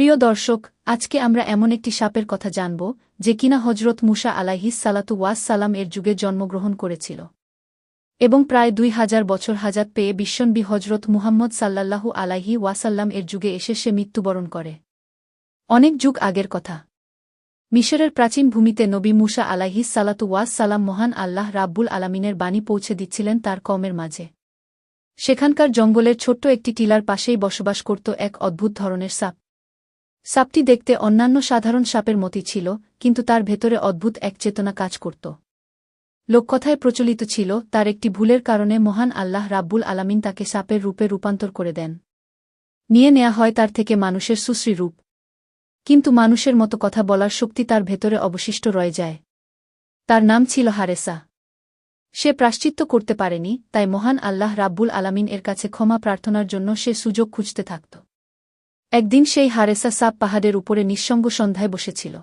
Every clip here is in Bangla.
প্রিয় দর্শক, আজকে আমরা এমন একটি সাপের কথা জানব, যে কিনা হজরত মুসা আলাহিস সালাতু ওয়াস সালাম এর যুগে জন্মগ্রহণ করেছিল। এবং প্রায় দুই হাজার বছর হাজাত পেয়ে বিশ্বনবী হজরত মুহাম্মদ সাল্লাল্লাহু আলাহি ওয়াসাল্লাম এর যুগে এসে সে মৃত্যুবরণ করে। অনেক যুগ আগের কথা। মিশরের প্রাচীন ভূমিতে নবী মুসা আলাহিস সালাতু ওয়াস সালাম মহান আল্লাহ রাব্বুল আলামিনের বাণী পৌঁছে দিচ্ছিলেন তার কমের মাঝে। সেখানকার জঙ্গলের ছোট্ট একটি টিলার পাশেই বসবাস করত এক অদ্ভুত ধরনের সাপ। সাপটি দেখতে অন্যান্য সাধারণ সাপের মতি ছিল, কিন্তু তার ভেতরে অদ্ভুত এক চেতনা কাজ করত। লোককথায় প্রচলিত ছিল, তার একটি ভুলের কারণে মহান আল্লাহ রাব্বুল আলামিন তাকে সাপের রূপে রূপান্তর করে দেন। নিয়ে নেয়া হয় তার থেকে মানুষের সুশ্রী রূপ। কিন্তু মানুষের মতো কথা বলার শক্তি তার ভেতরে অবশিষ্ট রয়ে যায়। তার নাম ছিল হারেসা। সে প্রাশ্চিত্য করতে পারেনি, তাই মহান আল্লাহ রাব্বুল আলামিন এর কাছে ক্ষমা প্রার্থনার জন্য সে সুযোগ খুঁজতে থাকত। একদিন সেই হারেসা সাপ পাহাড়ের উপরে নিঃসঙ্গ সন্ধ্যায় বসেছিল।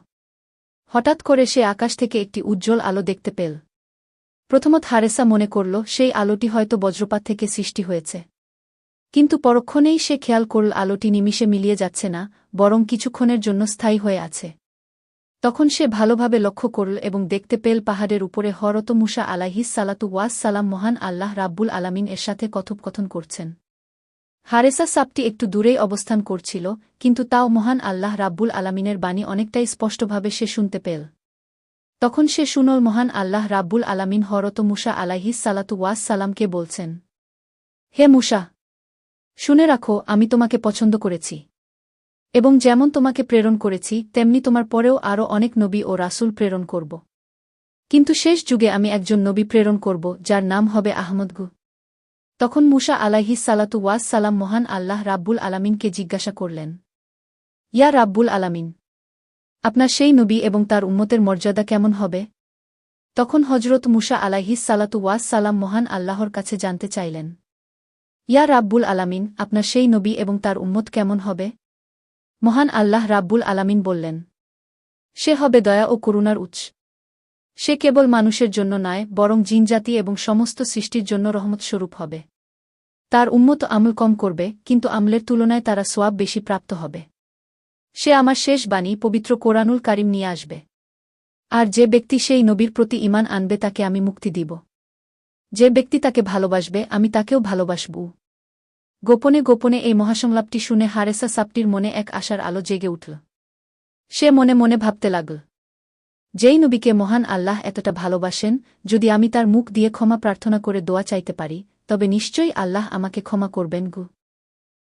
হঠাৎ করে সে আকাশ থেকে একটি উজ্জ্বল আলো দেখতে পেল। প্রথমত হারেসা মনে করল, সেই আলোটি হয়তো বজ্রপাত থেকে সৃষ্টি হয়েছে। কিন্তু পরক্ষণেই সে খেয়াল করল, আলোটি নিমিষে মিলিয়ে যাচ্ছে না, বরং কিছুক্ষণের জন্য স্থায়ী হয়ে আছে। তখন সে ভালোভাবে লক্ষ্য করল এবং দেখতে পেল পাহাড়ের উপরে হরত মুসা আলাহিস সালাতু ওয়াস সালাম মহান আল্লাহ রাব্বুল আলামিন এর সাথে কথোপকথন করছেন। হারেসা সাপটি একটু দূরেই অবস্থান করছিল, কিন্তু তাও মহান আল্লাহ রাব্বুল আলামিনের বাণী অনেকটাই স্পষ্টভাবে সে শুনতে পেল। তখন সে শুনল মহান আল্লাহ রাব্বুল আলামিন হরত মুসা আলাহিস সালাতু ওয়াস সালামকে বলছেন, হে মুসা, শুনে রাখো, আমি তোমাকে পছন্দ করেছি। এবং যেমন তোমাকে প্রেরণ করেছি, তেমনি তোমার পরেও আরও অনেক নবী ও রাসুল প্রেরণ করব। কিন্তু শেষ যুগে আমি একজন নবী প্রেরণ করব, যার নাম হবে আহমদগু তখন মুসা আলাহিস সালাতু ওয়াস সালাম মহান আল্লাহ রাব্বুল আলামিনকে জিজ্ঞাসা করলেন, ইয়া রাব্বুল আলামিন, আপনার সেই নবী এবং তার উম্মতের মর্যাদা কেমন হবে? তখন হজরত মুসা আলাহিস সালাতু ওয়াস সালাম মহান আল্লাহর কাছে জানতে চাইলেন, ইয়া রাব্বুল আলামিন, আপনার সেই নবী এবং তার উম্মত কেমন হবে? মহান আল্লাহ রাব্বুল আলামিন বললেন, সে হবে দয়া ও করুণার উৎস। সে কেবল মানুষের জন্য নয়, বরং জিনজাতি এবং সমস্ত সৃষ্টির জন্য রহমত স্বরূপ হবে। তার উন্মত আমল কম করবে, কিন্তু আমলের তুলনায় তারা সোয়াব বেশি প্রাপ্ত হবে। সে আমার শেষ বাণী, পবিত্র কোরআনুল কারিম নিয়ে আসবে। আর যে ব্যক্তি সেই নবীর প্রতি ইমান আনবে, তাকে আমি মুক্তি দিব। যে ব্যক্তি তাকে ভালোবাসবে, আমি তাকেও ভালোবাসব। গোপনে গোপনে এই মহাসংলাপটি শুনে হারেসা সাপটির মনে এক আশার আলো জেগে উঠল। সে মনে মনে ভাবতে লাগল যেই নবীকে মহান আল্লাহ এতটা ভালোবাসেন, যদি আমি তার মুখ দিয়ে ক্ষমা প্রার্থনা করে দোয়া চাইতে পারি, তবে নিশ্চয়ই আল্লাহ আমাকে ক্ষমা করবেন গু।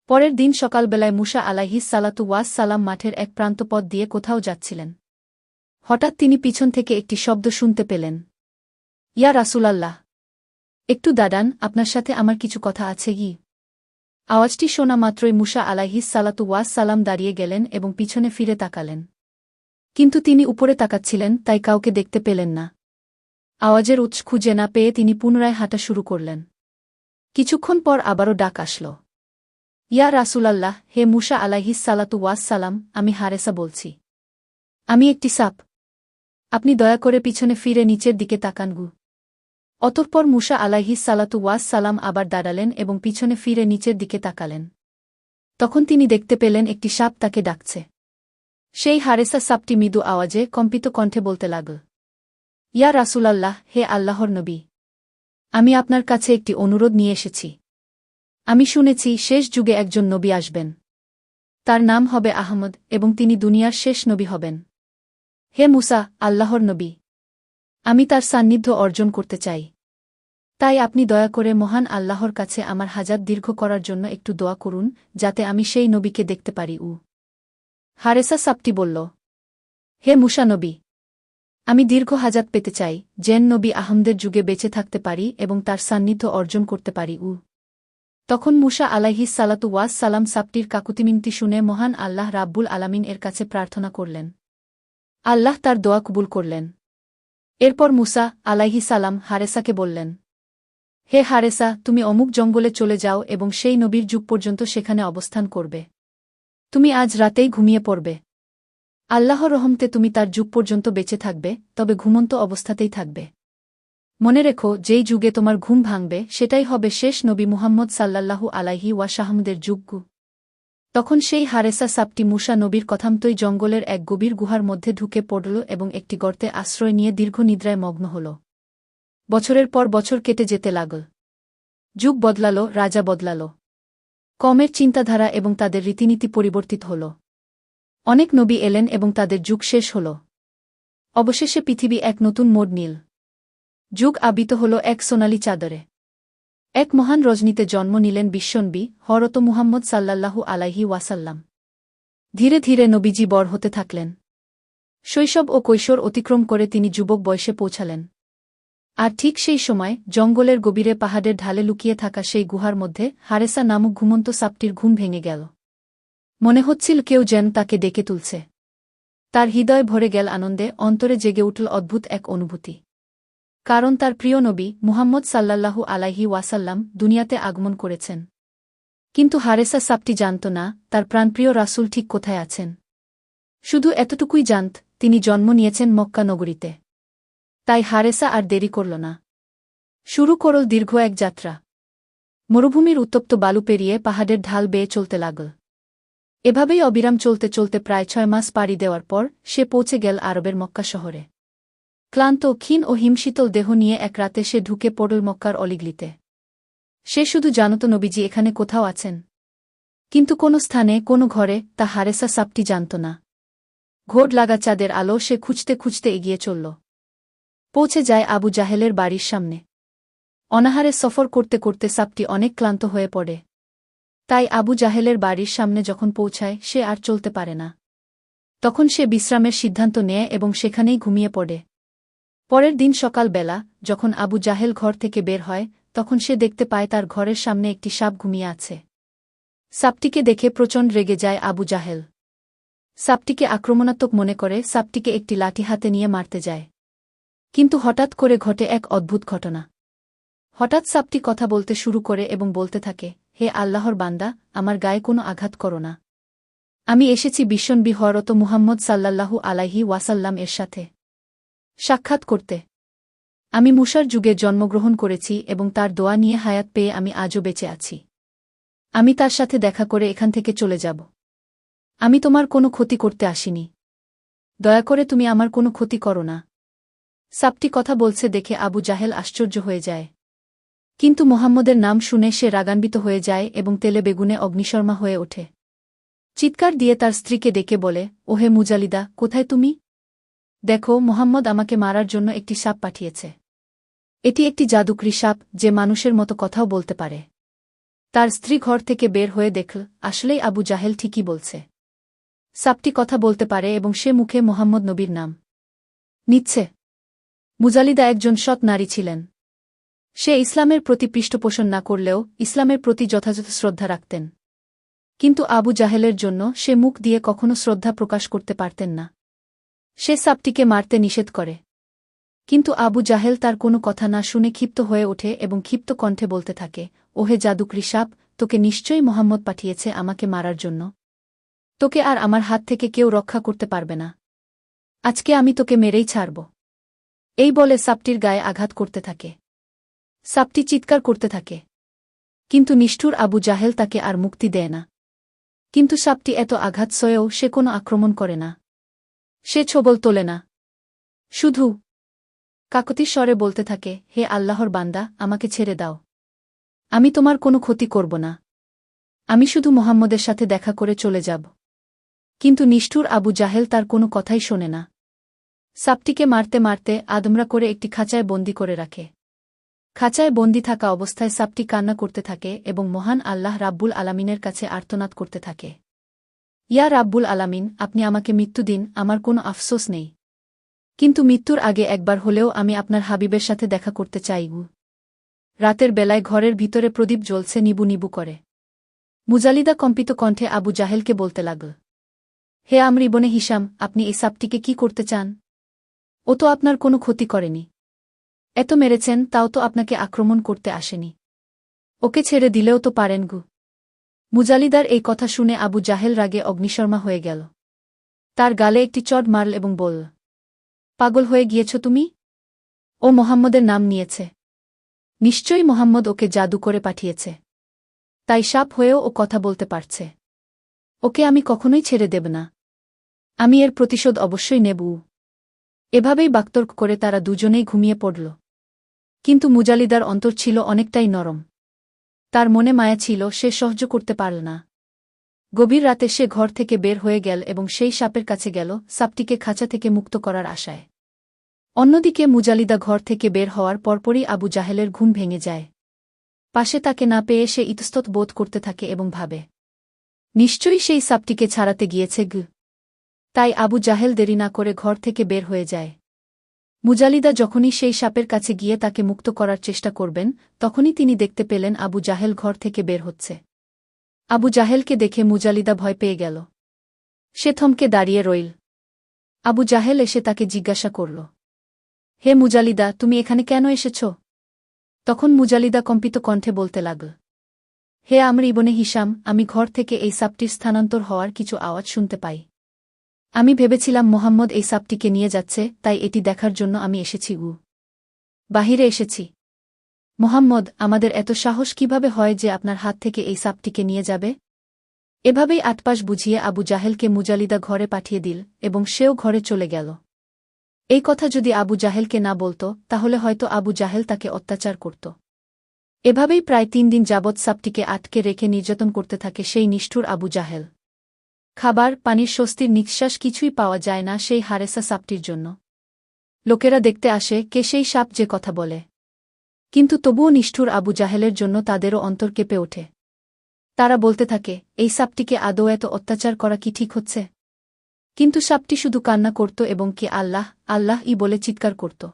পরের দিন সকালবেলায় মুসা আলাহিস সালাতু ওয়াস সালাম মাঠের এক প্রান্তপদ দিয়ে কোথাও যাচ্ছিলেন। হঠাৎ তিনি পিছন থেকে একটি শব্দ শুনতে পেলেন। ইয়া রাসুলাল্লাহ! একটু দাদান আপনার সাথে আমার কিছু কথা আছে গি। আওয়াজটি শোনা মাত্রই মুসা আলাহিস সালাতু ওয়াস সালাম দাঁড়িয়ে গেলেন এবং পিছনে ফিরে তাকালেন। কিন্তু তিনি উপরে তাকাচ্ছিলেন, তাই কাউকে দেখতে পেলেন না। আওয়াজের উৎস খুঁজে না পেয়ে তিনি পুনরায় হাঁটা শুরু করলেন। কিছুক্ষণ পর আবারও ডাক আসল। ইয়া রাসুলাল্লাহ, হে মুসা আলাহিস সালাতু ওয়াস সালাম, আমি হারেসা বলছি। আমি একটি সাপ। আপনি দয়া করে পিছনে ফিরে নিচের দিকে তাকান গু। অতঃপর মুসা আলাহিস সালাতু ওয়াস সালাম আবার দাঁড়ালেন এবং পিছনে ফিরে নিচের দিকে তাকালেন। তখন তিনি দেখতে পেলেন একটি সাপ তাকে ডাকছে। সেই হারেসা সাপটি মৃদু আওয়াজে কম্পিত কণ্ঠে বলতে লাগল, ইয়া রাসুলাল্লাহ, হে আল্লাহর নবী, আমি আপনার কাছে একটি অনুরোধ নিয়ে এসেছি। আমি শুনেছি শেষ যুগে একজন নবী আসবেন। তার নাম হবে আহমদ এবং তিনি দুনিয়ার শেষ নবী হবেন। হে মুসা, আল্লাহর নবী, আমি তার সান্নিধ্য অর্জন করতে চাই। তাই আপনি দয়া করে মহান আল্লাহর কাছে আমার হাজার দীর্ঘ করার জন্য একটু দোয়া করুন, যাতে আমি সেই নবীকে দেখতে পারি। উ হারেসা সাপটি বলল, হে মুসা নবী, আমি দীর্ঘ হাজাত পেতে চাই জেন নবী আহমদের যুগে বেঁচে থাকতে পারি এবং তার সান্নিধ্য অর্জন করতে পারি। উ। তখন মুসা আলাহি সালাতু ওয়াস সালাম সাপটির কাকুতিমিনতি শুনে মহান আল্লাহ রাব্বুল আলামিন এর কাছে প্রার্থনা করলেন। আল্লাহ তার দোয়া কবুল করলেন। এরপর মুসা আলাইহি সালাম হারেসাকে বললেন, হে হারেসা, তুমি অমুক জঙ্গলে চলে যাও এবং সেই নবীর যুগ পর্যন্ত সেখানে অবস্থান করবে। তুমি আজ রাতেই ঘুমিয়ে পড়বে। আল্লাহ রহমতে তুমি তার যুগ পর্যন্ত বেঁচে থাকবে, তবে ঘুমন্ত অবস্থাতেই থাকবে। মনে রেখো, যেই যুগে তোমার ঘুম ভাঙবে, সেটাই হবে শেষ নবী মুহাম্মদ সাল্লাল্লাহু আলাইহি ওয়া শাহমদের যুগ্গু তখন সেই হারেসা সাপটি মুসা নবীর কথামতই জঙ্গলের এক গভীর গুহার মধ্যে ঢুকে পড়ল এবং একটি গর্তে আশ্রয় নিয়ে দীর্ঘ নিদ্রায় মগ্ন হল। বছরের পর বছর কেটে যেতে লাগল। যুগ বদলাল, রাজা বদলাল। কমের চিন্তাধারা এবং তাদের রীতিনীতি পরিবর্তিত হল। অনেক নবী এলেন এবং তাদের যুগ শেষ হল। অবশেষে পৃথিবী এক নতুন মোড় নীল। যুগ আবিত হল এক সোনালি চাদরে। এক মহান রজনীতে জন্ম নিলেন বিশ্বনবী হরত মুহাম্মদ সাল্লাল্লাহু আলাইহি ওয়াসাল্লাম। ধীরে ধীরে নবীজি বর হতে থাকলেন। শৈশব ও কৈশোর অতিক্রম করে তিনি যুবক বয়সে পৌঁছালেন। আর ঠিক সেই সময় জঙ্গলের গভীরে পাহাড়ের ঢালে লুকিয়ে থাকা সেই গুহার মধ্যে হারেসা নামক ঘুমন্ত সাপটির ঘুম ভেঙে গেল। মনে হচ্ছিল কেউ যেন তাকে ডেকে তুলছে। তার হৃদয় ভরে গেল আনন্দে, অন্তরে জেগে উঠল অদ্ভুত এক অনুভূতি। কারণ তার প্রিয় নবী মুহাম্মদ সাল্লাল্লাহু আলাইহি ওয়াসাল্লাম দুনিয়াতে আগমন করেছেন। কিন্তু হারেসা সাপটি জানত না, তার প্রাণপ্রিয় রাসূল ঠিক কোথায় আছেন। শুধু এতটুকুই জানত, তিনি জন্ম নিয়েছেন মক্কা নগরীতে। তাই হারেসা আর দেরি করল না। শুরু করল দীর্ঘ এক যাত্রা। মরুভূমির উত্তপ্ত বালু পেরিয়ে পাহাড়ের ঢাল বেয়ে চলতে লাগল। এভাবেই অবিরাম চলতে চলতে প্রায় ছয় মাস পাড়ি দেওয়ার পর সে পৌঁছে গেল আরবের মক্কা শহরে। ক্লান্ত, ক্ষীণ ও হিমশীতল দেহ নিয়ে এক রাতে সে ঢুকে পড়ল মক্কার অলিগলিতে। সে শুধু, জানত নবীজি, এখানে কোথাও আছেন? কিন্তু কোনো স্থানে, কোনো ঘরে তা হারেসা সাপটি জানত না। ঘোট লাগা চাঁদের আলো সে খুঁজতে খুঁজতে এগিয়ে চলল। পৌঁছে যায় আবু জাহেলের বাড়ির সামনে। অনাহারে সফর করতে করতে সাপটি অনেক ক্লান্ত হয়ে পড়ে। তাই আবু জাহেলের বাড়ির সামনে যখন পৌঁছায়, সে আর চলতে পারে না। তখন সে বিশ্রামের সিদ্ধান্ত নেয় এবং সেখানেই ঘুমিয়ে পড়ে। পরের দিন সকালবেলা, যখন আবু জাহেল ঘর থেকে বের হয়, তখন সে দেখতে পায় তার ঘরের সামনে একটি সাপ ঘুমিয়ে আছে। সাপটিকে দেখে প্রচণ্ড রেগে যায় আবু জাহেল। সাপটিকে আক্রমণাত্মক মনে করে, সাপটিকে একটি লাঠি হাতে নিয়ে মারতে যায়। কিন্তু হঠাৎ করে ঘটে এক অদ্ভুত ঘটনা। হঠাৎ সাপটি কথা বলতে শুরু করে এবং বলতে থাকে, হে আল্লাহর বান্দা, আমার গায়ে কোনো আঘাত করো না। আমি এসেছি বিশ্বনবি বিহরত মুহাম্মদ সাল্লাল্লাহু আলাইহি ওয়াসাল্লাম এর সাথে। সাক্ষাৎ করতে। আমি মুসার যুগে জন্মগ্রহণ করেছি এবং তার দোয়া নিয়ে হায়াত পেয়ে আমি আজও বেঁচে আছি। আমি তার সাথে দেখা করে এখান থেকে চলে যাব। আমি তোমার কোনো ক্ষতি করতে আসিনি। দয়া করে তুমি আমার কোনো ক্ষতি করো না। সাপটি কথা বলছে দেখে আবু জাহেল আশ্চর্য হয়ে যায়। কিন্তু মোহাম্মদের নাম শুনে সে রাগান্বিত হয়ে যায় এবং তেলে বেগুনে অগ্নিশর্মা হয়ে ওঠে। চিৎকার দিয়ে তার স্ত্রীকে ডেকে বলে, ওহে মুজালিদা, কোথায় তুমি? দেখো, মোহাম্মদ আমাকে মারার জন্য একটি সাপ পাঠিয়েছে। এটি একটি জাদুকরি সাপ যে মানুষের মতো কথাও বলতে পারে। তার স্ত্রী ঘর থেকে বের হয়ে দেখল, আসলেই আবু জাহেল ঠিকই বলছে। সাপটি কথা বলতে পারে এবং সে মুখে মোহাম্মদ নবীর নাম নিচ্ছে। মুজালিদা একজন সৎ নারী ছিলেন। সে ইসলামের প্রতি পৃষ্ঠপোষণ না করলেও ইসলামের প্রতি যথাযথ শ্রদ্ধা রাখতেন। কিন্তু আবু জাহেলের জন্য সে মুখ দিয়ে কখনো শ্রদ্ধা প্রকাশ করতে পারতেন না। সে সাপটিকে মারতে নিষেধ করে। কিন্তু আবু জাহেল তার কোনো কথা না শুনে ক্ষিপ্ত হয়ে ওঠে এবং ক্ষিপ্ত কণ্ঠে বলতে থাকে, ওহে জাদুকরি সাপ, তোকে নিশ্চয়ই মোহাম্মদ পাঠিয়েছে আমাকে মারার জন্য। তোকে আর আমার হাত থেকে কেউ রক্ষা করতে পারবে না। আজকে আমি তোকে মেরেই ছাড়ব। এই বলে সাপটির গায়ে আঘাত করতে থাকে। সাপটি চিৎকার করতে থাকে। কিন্তু নিষ্ঠুর আবু জাহেল তাকে আর মুক্তি দেয় না। কিন্তু সাপটি এত আঘাত সয়েও সে কোনো আক্রমণ করে না। সে ছবল তোলে না। শুধু কাকতির স্বরে বলতে থাকে, হে আল্লাহর বান্দা, আমাকে ছেড়ে দাও। আমি তোমার কোনো ক্ষতি করব না। আমি শুধু মোহাম্মদের সাথে দেখা করে চলে যাব। কিন্তু নিষ্ঠুর আবু জাহেল তার কোনো কথাই শোনে না। সাপটিকে মারতে মারতে আদমরা করে একটি খাঁচায় বন্দি করে রাখে। খাঁচায় বন্দি থাকা অবস্থায় সাপটি কান্না করতে থাকে এবং মহান আল্লাহ রাব্বুল আলামিনের কাছে আর্তনাদ করতে থাকে। ইয়া রাব্বুল আলামিন, আপনি আমাকে মৃত্যু দিন, আমার কোনো আফসোস নেই। কিন্তু মৃত্যুর আগে একবার হলেও আমি আপনার হাবিবের সাথে দেখা করতে চাইব রাতের বেলায় ঘরের ভিতরে প্রদীপ জ্বলছে নিবু নিবু করে। মুজালিদা কম্পিত কণ্ঠে আবু জাহেলকে বলতে লাগল, হে আমরিবনে হিসাম আপনি এই সাপটিকে কি করতে চান? ও তো আপনার কোনো ক্ষতি করেনি। এত মেরেছেন, তাও তো আপনাকে আক্রমণ করতে আসেনি। ওকে ছেড়ে দিলেও তো পারেন গু। মুজালিদার এই কথা শুনে আবু জাহেল রাগে অগ্নিশর্মা হয়ে গেল। তার গালে একটি চট মারল এবং বলল, পাগল হয়ে গিয়েছ তুমি? ও মোহাম্মদের নাম নিয়েছে। নিশ্চয়ই মোহাম্মদ ওকে জাদু করে পাঠিয়েছে। তাই সাপ হয়েও ও কথা বলতে পারছে। ওকে আমি কখনোই ছেড়ে দেব না। আমি এর প্রতিশোধ অবশ্যই নেব। এভাবেই বাক্তর্ক করে তারা দুজনেই ঘুমিয়ে পড়ল। কিন্তু মুজালিদার অন্তর ছিল অনেকটাই নরম। তার মনে মায়া ছিল, সে সহ্য করতে পারল না। গভীর রাতে সে ঘর থেকে বের হয়ে গেল এবং সেই সাপের কাছে গেল, সাপটিকে খাঁচা থেকে মুক্ত করার আশায়। অন্যদিকে মুজালিদা ঘর থেকে বের হওয়ার পরপরই আবু জাহেলের ঘুম ভেঙে যায়। পাশে তাকে না পেয়ে সে ইতস্তত বোধ করতে থাকে এবং ভাবে, নিশ্চয়ই সেই সাপটিকে ছাড়াতে গিয়েছে গ তাই আবু জাহেল দেরি না করে ঘর থেকে বের হয়ে যায়। মুজালিদা যখনই সেই সাপের কাছে গিয়ে তাকে মুক্ত করার চেষ্টা করবেন, তখনই তিনি দেখতে পেলেন আবু জাহেল ঘর থেকে বের হচ্ছে। আবু জাহেলকে দেখে মুজালিদা ভয় পেয়ে গেল। সে থমকে দাঁড়িয়ে রইল। আবু জাহেল এসে তাকে জিজ্ঞাসা করল, হে মুজালিদা, তুমি এখানে কেন এসেছ? তখন মুজালিদা কম্পিত কণ্ঠে বলতে লাগল, হে আমর ইবনে হিসাম আমি ঘর থেকে এই সাপটির স্থানান্তর হওয়ার কিছু আওয়াজ শুনতে পাই। আমি ভেবেছিলাম মোহাম্মদ এই সাপটিকে নিয়ে যাচ্ছে, তাই এটি দেখার জন্য আমি এসেছি উ বাহিরে এসেছি। মোহাম্মদ, আমাদের এত সাহস কীভাবে হয় যে আপনার হাত থেকে এই সাপটিকে নিয়ে যাবে? এভাবেই আটপাশ বুঝিয়ে আবু জাহেলকে মুজালিদা ঘরে পাঠিয়ে দিল, এবং সেও ঘরে চলে গেল। এই কথা যদি আবু জাহেলকে না বলত, তাহলে হয়তো আবু জাহেল তাকে অত্যাচার করত। এভাবেই প্রায় তিন দিন যাবৎ সাপটিকে আটকে রেখে নির্যাতন করতে থাকে সেই নিষ্ঠুর আবু জাহেল। খাবার, পানির স্বস্তির নিঃশ্বাস কিছুই পাওয়া যায় না সেই হারেসা সাপটির জন্য। লোকেরা দেখতে আসে, কে সেই সাপ যে কথা বলে। কিন্তু তবুও নিষ্ঠুর আবু জাহেলের জন্য তাদেরও অন্তর কেঁপে ওঠে। তারা বলতে থাকে, এই সাপটিকে আদৌ এত অত্যাচার করা কি ঠিক হচ্ছে? কিন্তু সাপটি শুধু কান্না করত এবং কি আল্লাহ আল্লাহ ই বলে চিৎকার করত।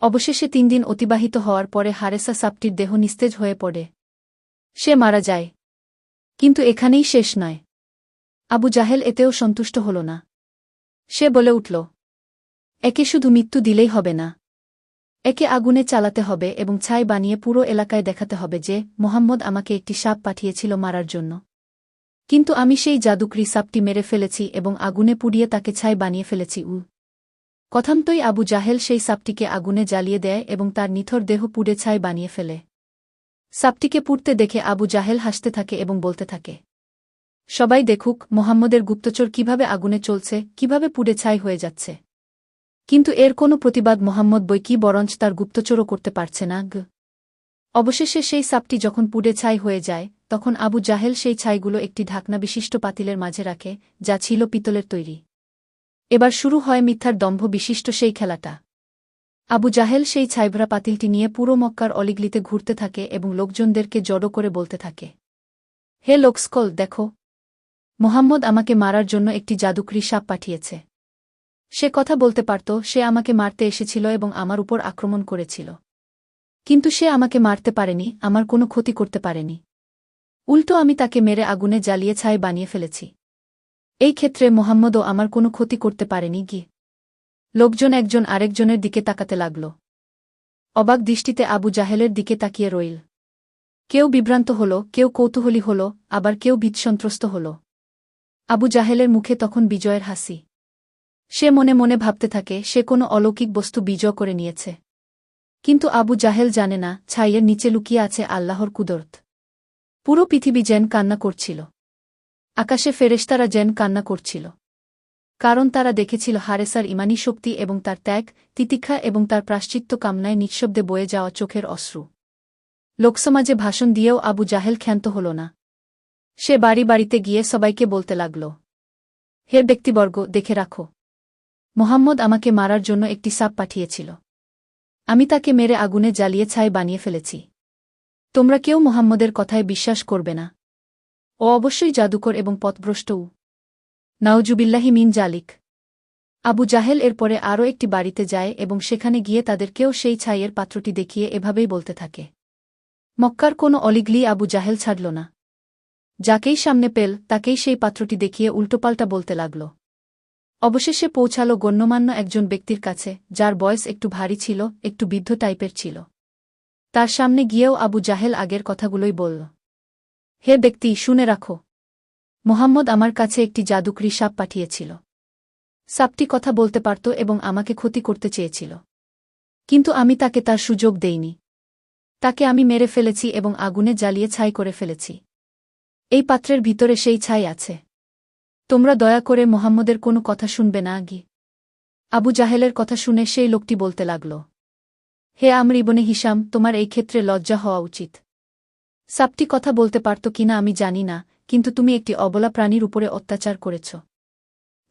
অবশেষে তিন দিন অতিবাহিত হওয়ার পরে হারেসা সাপটির দেহ নিস্তেজ হয়ে পড়ে। সে মারা যায়। কিন্তু এখানেই শেষ নয়। আবু জাহেল এতেও সন্তুষ্ট হল না। সে বলে উঠল, একে শুধু মৃত্যু দিলেই হবে না। একে আগুনে চালাতে হবে এবং ছাই বানিয়ে পুরো এলাকায় দেখাতে হবে যে মোহাম্মদ আমাকে একটি সাপ পাঠিয়েছিল মারার জন্য। কিন্তু আমি সেই জাদুকরি সাপটি মেরে ফেলেছি এবং আগুনে পুড়িয়ে তাকে ছাই বানিয়ে ফেলেছি উ কথান্তই আবু জাহেল সেই সাপটিকে আগুনে জ্বালিয়ে দেয় এবং তার নিথর দেহ পুড়ে ছাই বানিয়ে ফেলে। সাপটিকে পুড়তে দেখে আবু জাহেল হাসতে থাকে এবং বলতে থাকে সবাই দেখুক মোহাম্মদের গুপ্তচর কীভাবে আগুনে চলছে, কীভাবে পুড়ে ছাই হয়ে যাচ্ছে। কিন্তু এর কোনো প্রতিবাদ মোহাম্মদ বই কি বরঞ্চ তার গুপ্তচরও করতে পারছে না, গ। অবশেষে সেই সাপটি যখন পুড়ে ছাই হয়ে যায়, তখন আবু জাহেল সেই ছাইগুলো একটি ঢাকনা বিশিষ্ট পাতিলের মাঝে রাখে, যা ছিল পিতলের তৈরি। এবার শুরু হয় মিথ্যার দম্ভ বিশিষ্ট সেই খেলাটা। আবু জাহেল সেই ছাইভরা পাতিলটি নিয়ে পুরো মক্কার অলিগলিতে ঘুরতে থাকে এবং লোকজনদেরকে জড়ো করে বলতে থাকে। হে লোকস্কল, দেখো মোহাম্মদ আমাকে মারার জন্য একটি জাদুকরি সাপ পাঠিয়েছে। সে কথা বলতে পারত, সে আমাকে মারতে এসেছিল এবং আমার উপর আক্রমণ করেছিল। কিন্তু সে আমাকে মারতে পারেনি, আমার কোনো ক্ষতি করতে পারেনি। উল্টো আমি তাকে মেরে আগুনে জ্বালিয়ে ছাই বানিয়ে ফেলেছি। এই ক্ষেত্রে মোহাম্মদও আমার কোনো ক্ষতি করতে পারেনি গিয়ে। লোকজন একজন আরেকজনের দিকে তাকাতে লাগল। অবাক দৃষ্টিতে আবু জাহেলের দিকে তাকিয়ে রইল। কেউ বিভ্রান্ত হল, কেউ কৌতূহলী হল, আবার কেউ বিৎসন্ত্রস্ত হল। আবু জাহেলের মুখে তখন বিজয়ের হাসি। সে মনে মনে ভাবতে থাকে, সে কোনো অলৌকিক বস্তু বিজয় করে নিয়েছে। কিন্তু আবু জাহেল জানে না, ছাইয়ের নিচে লুকিয়ে আছে আল্লাহর কুদরত। পুরো পৃথিবী যেন কান্না করছিল। আকাশে ফেরেশতারা যেন কান্না করছিল। কারণ তারা দেখেছিল হারেসার ইমানি শক্তি এবং তার ত্যাগ, তিতিক্ষা এবং তার প্রাশ্চিত্য কামনায় নিঃশব্দে বয়ে যাওয়া চোখের অশ্রু। লোকসমাজে ভাষণ দিয়েও আবু জাহেল ক্ষান্ত হল না। সে বাড়ি বাড়িতে গিয়ে সবাইকে বলতে লাগল, হে ব্যক্তিবর্গ, দেখে রাখো। মোহাম্মদ আমাকে মারার জন্য একটি সাপ পাঠিয়েছিল। আমি তাকে মেরে আগুনে জ্বালিয়ে ছাই বানিয়ে ফেলেছি। তোমরা কেউ মোহাম্মদের কথায় বিশ্বাস করবে না। ও অবশ্যই জাদুকর এবং পথভ্রষ্টও নাওজুবিল্লাহি মিন জালিক। আবু জাহেল এরপরে আরও একটি বাড়িতে যায় এবং সেখানে গিয়ে তাদেরকেও সেই ছাইয়ের পাত্রটি দেখিয়ে এভাবেই বলতে থাকে। মক্কার কোনো অলিগলি আবু জাহেল ছাড়ল না। যাকেই সামনে পেল, তাকেই সেই পাত্রটি দেখিয়ে উল্টোপাল্টা বলতে লাগল। অবশেষে পৌঁছাল গণ্যমান্য একজন ব্যক্তির কাছে, যার বয়স একটু ভারী ছিল, একটু বৃদ্ধ টাইপের ছিল। তার সামনে গিয়েও আবু জাহেল আগের কথাগুলোই বলল, হে ব্যক্তি, শুনে রাখো। মোহাম্মদ আমার কাছে একটি জাদুকরি সাপ পাঠিয়েছিল। সাপটি কথা বলতে পারত এবং আমাকে ক্ষতি করতে চেয়েছিল। কিন্তু আমি তাকে তার সুযোগ দেইনি। তাকে আমি মেরে ফেলেছি এবং আগুনে জ্বালিয়ে ছাই করে ফেলেছি। এই পাত্রের ভিতরে সেই ছাই আছে। তোমরা দয়া করে মোহাম্মদের কোনো কথা শুনবে না আগি। আবু জাহেলের কথা শুনে সেই লোকটি বলতে লাগল, হে আমর ইবনে হিসাম তোমার এই ক্ষেত্রে লজ্জা হওয়া উচিত। সাপটি কথা বলতে পারত কিনা আমি জানি না, কিন্তু তুমি একটি অবলা প্রাণীর উপরে অত্যাচার করেছ।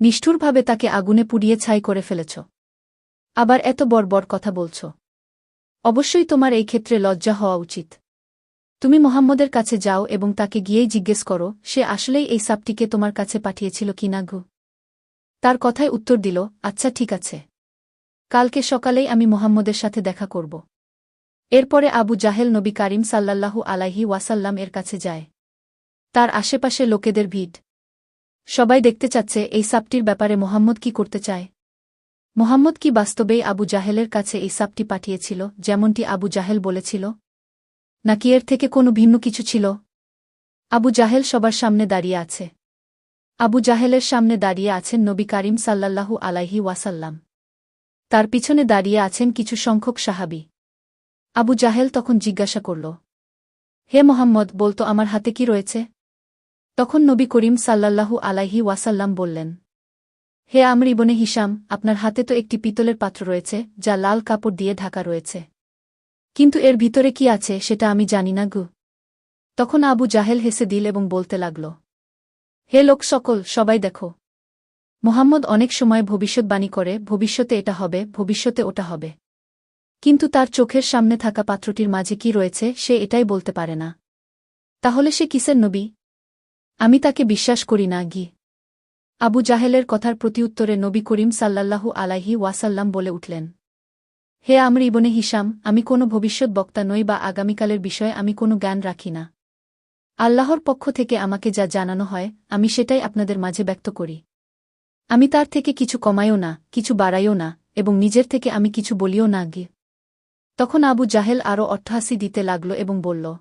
নিষ্ঠুরভাবে তাকে আগুনে পুড়িয়ে ছাই করে ফেলেছ। আবার এত বড় কথা বলছ। অবশ্যই তোমার এই ক্ষেত্রে লজ্জা হওয়া উচিত। তুমি মোহাম্মদের কাছে যাও এবং তাকে গিয়েই জিজ্ঞেস করো, সে আসলেই এই সাপটিকে তোমার কাছে পাঠিয়েছিল কিনা গু? তার কথায় উত্তর দিল আচ্ছা ঠিক আছে। কালকে সকালেই আমি মোহাম্মদের সাথে দেখা করব। এরপরে আবু জাহেল নবী কারিম সাল্লাল্লাহু আলাইহি ওয়াসাল্লাম এর কাছে যায়। তার আশেপাশে লোকেদের ভিড়। সবাই দেখতে চাচ্ছে এই সাপটির ব্যাপারে মোহাম্মদ কি করতে চায়। মোহাম্মদ কি বাস্তবেই আবু জাহেলের কাছে এই সাপটি পাঠিয়েছিল, যেমনটি আবু জাহেল বলেছিল? নাকি এর থেকে কোনো ভিন্ন কিছু ছিল? আবু জাহেল সবার সামনে দাঁড়িয়ে আছে। আবু জাহেলের সামনে দাঁড়িয়ে আছেন নবী কারিম সাল্লাল্লাহু আলাইহি ওয়াসাল্লাম। তার পিছনে দাঁড়িয়ে আছেন কিছু সংখ্যক সাহাবি। আবু জাহেল তখন জিজ্ঞাসা করল, হে মোহাম্মদ, বলতো আমার হাতে কি রয়েছে? তখন নবী করিম সাল্লাল্লাহু আলাইহি ওয়াসাল্লাম বললেন, হে আমর ইবনে হিসাম আপনার হাতে তো একটি পিতলের পাত্র রয়েছে, যা লাল কাপড় দিয়ে ঢাকা রয়েছে। কিন্তু এর ভিতরে কি আছে সেটা আমি জানি না গু। তখন আবু জাহেল হেসে দিল এবং বলতে লাগল, হে লোক সকল, সবাই দেখো। মোহাম্মদ অনেক সময় ভবিষ্যৎবাণী করে, ভবিষ্যতে এটা হবে, ভবিষ্যতে ওটা হবে। কিন্তু তার চোখের সামনে থাকা পাত্রটির মাঝে কি রয়েছে, সে এটাই বলতে পারে না। তাহলে সে কিসের নবী? আমি তাকে বিশ্বাস করি না, গি। আবু জাহেলের কথার প্রতিউত্তরে নবী করিম সাল্লাল্লাহু আলাইহি ওয়াসাল্লাম বলে উঠলেন হে আমর ইবনে হিসাম আমি কোনো ভবিষ্যৎ বক্তা নই বা আগামীকালের বিষয়ে আমি কোনো জ্ঞান রাখি না। আল্লাহর পক্ষ থেকে আমাকে যা জানানো হয়, আমি সেটাই আপনাদের মাঝে ব্যক্ত করি। আমি তার থেকে কিছু কমাইও না, কিছু বাড়াইও না, এবং নিজের থেকে আমি কিছু বলিও না গিয়ে তখন আবু জাহেল আরও অট্টহাসি দিতে লাগল এবং বলল,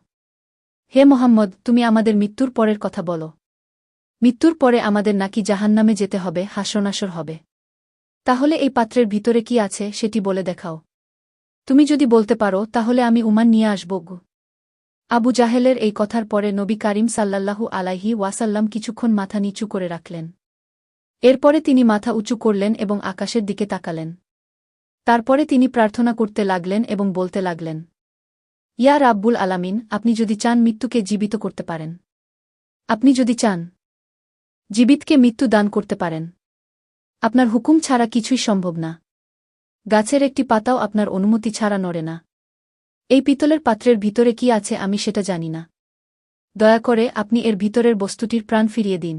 হে মোহাম্মদ, তুমি আমাদের মৃত্যুর পরের কথা বলো। মৃত্যুর পরে আমাদের নাকি জাহান্নামে যেতে হবে হাসনাসর হবে। তাহলে এই পাত্রের ভিতরে কি আছে সেটি বলে দেখাও। তুমি যদি বলতে পারো, তাহলে আমি উমান নিয়ে আসব আবু জাহেলের এই কথার পরে নবী কারিম সাল্লাল্লাহু আলাইহি ওয়াসাল্লাম কিছুক্ষণ মাথা নিচু করে রাখলেন। এরপরে তিনি মাথা উঁচু করলেন এবং আকাশের দিকে তাকালেন। তারপরে তিনি প্রার্থনা করতে লাগলেন এবং বলতে লাগলেন, ইয়া রাব্বুল আলামিন, আপনি যদি চান মৃত্যুকে জীবিত করতে পারেন। আপনি যদি চান জীবিতকে মৃত্যু দান করতে পারেন। আপনার হুকুম ছাড়া কিছুই সম্ভব না। গাছের একটি পাতাও আপনার অনুমতি ছাড়া নড়ে না। এই পিতলের পাত্রের ভিতরে কি আছে আমি সেটা জানি না। দয়া করে আপনি এর ভিতরের বস্তুটির প্রাণ ফিরিয়ে দিন।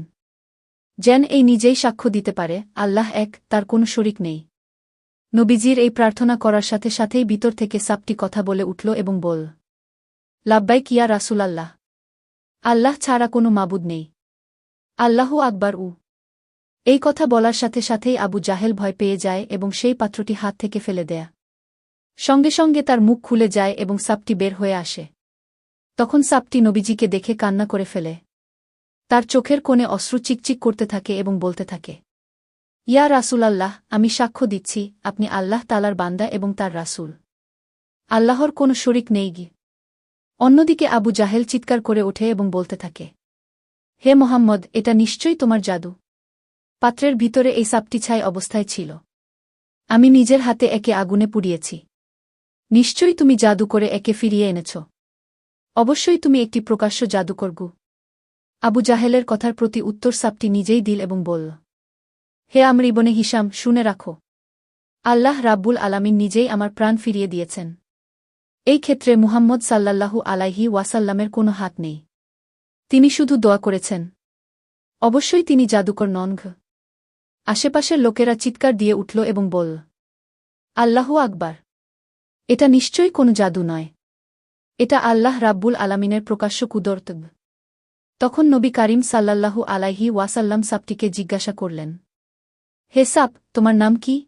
যেন এই নিজেই সাক্ষ্য দিতে পারে, আল্লাহ এক, তার কোনো শরিক নেই। নবীজির এই প্রার্থনা করার সাথে সাথেই ভিতর থেকে সাপটি কথা বলে উঠল এবং বল, লাব্বাই কিয়া রাসুল আল্লাহ আল্লাহ ছাড়া কোনো মাবুদ নেই। আল্লাহ আকবার উ। এই কথা বলার সাথে সাথেই আবু জাহেল ভয় পেয়ে যায় এবং সেই পাত্রটি হাত থেকে ফেলে দেয়া। সঙ্গে সঙ্গে তার মুখ খুলে যায় এবং সাপটি বের হয়ে আসে। তখন সাপটি নবীজিকে দেখে কান্না করে ফেলে। তার চোখের কোণে অশ্রু চিকচিক করতে থাকে এবং বলতে থাকে, ইয়া রাসুল আল্লাহ আমি সাক্ষ্য দিচ্ছি, আপনি আল্লাহ তালার বান্দা এবং তার রাসুল। আল্লাহর কোনো শরিক নেই গি। অন্যদিকে আবু জাহেল চিৎকার করে ওঠে এবং বলতে থাকে, হে মোহাম্মদ, এটা নিশ্চয়ই তোমার জাদু। পাত্রের ভিতরে এই সাপটি ছাই অবস্থায় ছিল। আমি নিজের হাতে একে আগুনে পুড়িয়েছি। নিশ্চয়ই তুমি জাদু করে একে ফিরিয়ে এনেছ। অবশ্যই তুমি একটি প্রকাশ্য জাদুকর গু। আবু জাহেলের কথার প্রতি উত্তর সাপটি নিজেই দিল এবং বলল, হে আমর ইবনে হিসাম শুনে রাখো। আল্লাহ রাব্বুল আলামিন নিজেই আমার প্রাণ ফিরিয়ে দিয়েছেন। এই ক্ষেত্রে মুহাম্মদ সাল্লাল্লাহু আলাইহি ওয়াসাল্লামের কোনো হাত নেই। তিনি শুধু দোয়া করেছেন। অবশ্যই তিনি জাদুকর নন আশেপাশের লোকেরা চিৎকার দিয়ে উঠল এবং বল আল্লাহু আকবার। এটা নিশ্চয়ই কোনো জাদু নয়। এটা আল্লাহ রাব্বুল আলামিনের প্রকাশ্য কুদরতব তখন নবী কারিম সাল্লাল্লাহু আলাইহি ওয়াসাল্লাম সাপটিকে জিজ্ঞাসা করলেন, হে সাপ, তোমার নাম কি?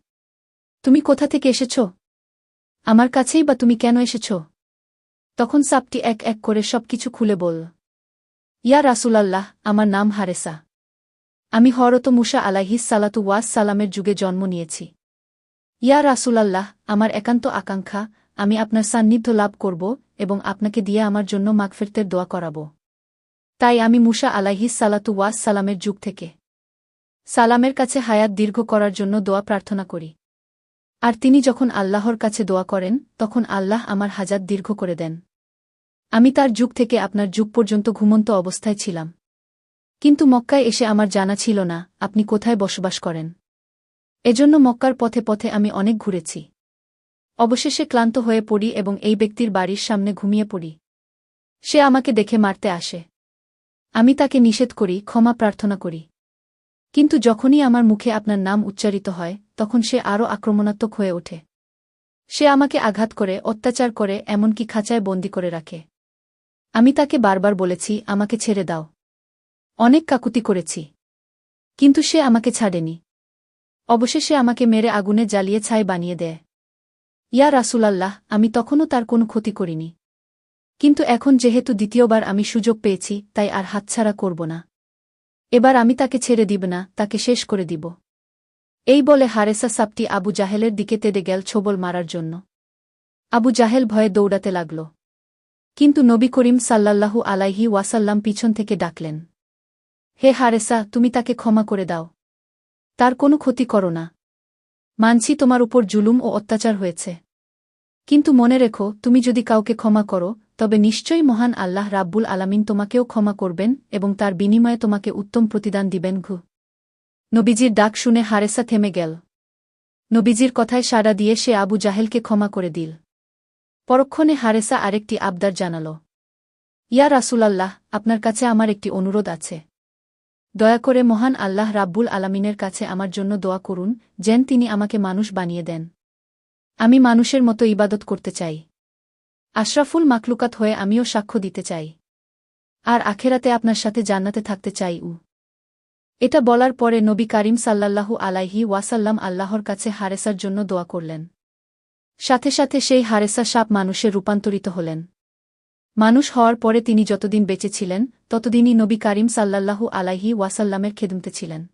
তুমি কোথা থেকে এসেছ? আমার কাছেই বা তুমি কেন এসেছ? তখন সাপটি এক এক করে সবকিছু খুলে বল ইয়া রাসুলাল্লাহ, আমার নাম হারেসা। আমি হরত মুসা আলাহিস সালাতু ওয়াস সালামের যুগে জন্ম নিয়েছি। ইয়া রাসুলাল্লাহ, আমার একান্ত আকাঙ্ক্ষা, আমি আপনার সান্নিধ্য লাভ করব এবং আপনাকে দিয়ে আমার জন্য মাগফেরতের দোয়া করাব। তাই আমি মুসা আলাহিস সালাতু ওয়াস সালামের যুগ থেকে সালামের কাছে হায়াত দীর্ঘ করার জন্য দোয়া প্রার্থনা করি। আর তিনি যখন আল্লাহর কাছে দোয়া করেন, তখন আল্লাহ আমার হাজাত দীর্ঘ করে দেন। আমি তার যুগ থেকে আপনার যুগ পর্যন্ত ঘুমন্ত অবস্থায় ছিলাম। কিন্তু মক্কায় এসে আমার জানা ছিল না, আপনি কোথায় বসবাস করেন। এজন্য মক্কার পথে পথে আমি অনেক ঘুরেছি। অবশেষে ক্লান্ত হয়ে পড়ি এবং এই ব্যক্তির বাড়ির সামনে ঘুমিয়ে পড়ি। সে আমাকে দেখে মারতে আসে। আমি তাকে নিষেধ করি, ক্ষমা প্রার্থনা করি। কিন্তু যখনই আমার মুখে আপনার নাম উচ্চারিত হয়, তখন সে আরও আক্রমণাত্মক হয়ে ওঠে। সে আমাকে আঘাত করে, অত্যাচার করে, এমনকি খাঁচায় বন্দি করে রাখে। আমি তাকে বারবার বলেছি, আমাকে ছেড়ে দাও। অনেক কাকুতি করেছি। কিন্তু সে আমাকে ছাড়েনি। অবশেষে আমাকে মেরে আগুনে জ্বালিয়ে ছাই বানিয়ে দেয়। ইয়া রাসুলাল্লাহ, আমি তখনও তার কোনো ক্ষতি করিনি। কিন্তু এখন যেহেতু দ্বিতীয়বার আমি সুযোগ পেয়েছি, তাই আর হাতছাড়া করব না। এবার আমি তাকে ছেড়ে দিব না, তাকে শেষ করে দিব। এই বলে হারেসা সাপটি আবু জাহেলের দিকে তেড়ে গেল ছোবল মারার জন্য। আবু জাহেল ভয়ে দৌড়াতে লাগল। কিন্তু নবী করিম সাল্লাল্লাহু আলাইহি ওয়াসাল্লাম পিছন থেকে ডাকলেন। হে হারেসা, তুমি তাকে ক্ষমা করে দাও। তার কোনো ক্ষতি করো না। মানছি তোমার উপর জুলুম ও অত্যাচার হয়েছে। কিন্তু মনে রেখো, তুমি যদি কাউকে ক্ষমা করো, তবে নিশ্চয়ই মহান আল্লাহ রাব্বুল আলামিন তোমাকেও ক্ষমা করবেন এবং তার বিনিময়ে তোমাকে উত্তম প্রতিদান দিবেন, ঘু। নবীজির ডাক শুনে হারেসা থেমে গেল। নবীজির কথায় সাড়া দিয়ে সে আবু জাহেলকে ক্ষমা করে দিল। পরক্ষণে হারেসা আরেকটি আবদার জানাল। ইয়া রাসুলাল্লাহ, আপনার কাছে আমার একটি অনুরোধ আছে। দয়া করে মহান আল্লাহ রাব্বুল আলামিনের কাছে আমার জন্য দোয়া করুন, যেন তিনি আমাকে মানুষ বানিয়ে দেন। আমি মানুষের মতো ইবাদত করতে চাই। আশরাফুল মাকলুকাত হয়ে আমিও সাক্ষ্য দিতে চাই। আর আখেরাতে আপনার সাথে জান্নাতে থাকতে চাই উ। এটা বলার পরে নবী কারিম সাল্লাল্লাহু আলাইহি ওয়াসাল্লাম আল্লাহর কাছে হারেসার জন্য দোয়া করলেন। সাথে সাথে সেই হারেসা সাপ মানুষে রূপান্তরিত হলেন। মানুষ হওয়ার পরে তিনি যতদিন বেঁচে ছিলেন, ততদিনই নবী কারিম সাল্লাল্লাহু আলাইহি ওয়াসাল্লামের খেদমতে ছিলেন।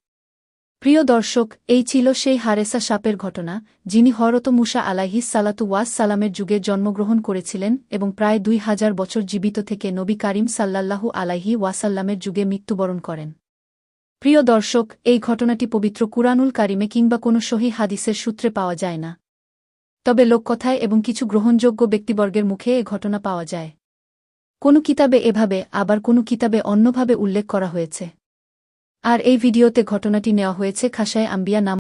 প্রিয় দর্শক, এই ছিল সেই হারেসা সাপের ঘটনা, যিনি হরত মুসা আলাইহি সালাতু ওয়াস সালামের যুগে জন্মগ্রহণ করেছিলেন এবং প্রায় দুই হাজার বছর জীবিত থেকে নবী কারিম সাল্লাল্লাহু আলাইহি ওয়াসাল্লামের যুগে মৃত্যুবরণ করেন। প্রিয় দর্শক, এই ঘটনাটি পবিত্র কুরআনুল কারিমে কিংবা কোনো সহি হাদিসের সূত্রে পাওয়া যায় না। তবে লোককথায় এবং কিছু গ্রহণযোগ্য ব্যক্তিবর্গের মুখে এ ঘটনা পাওয়া যায়। কোনো কিতাবে এভাবে, আবার কোনো কিতাবে অন্যভাবে উল্লেখ করা হয়েছে। আর এই ভিডিওতে ঘটনাটি নেওয়া হয়েছে খাসায় আম্বিয়া নাম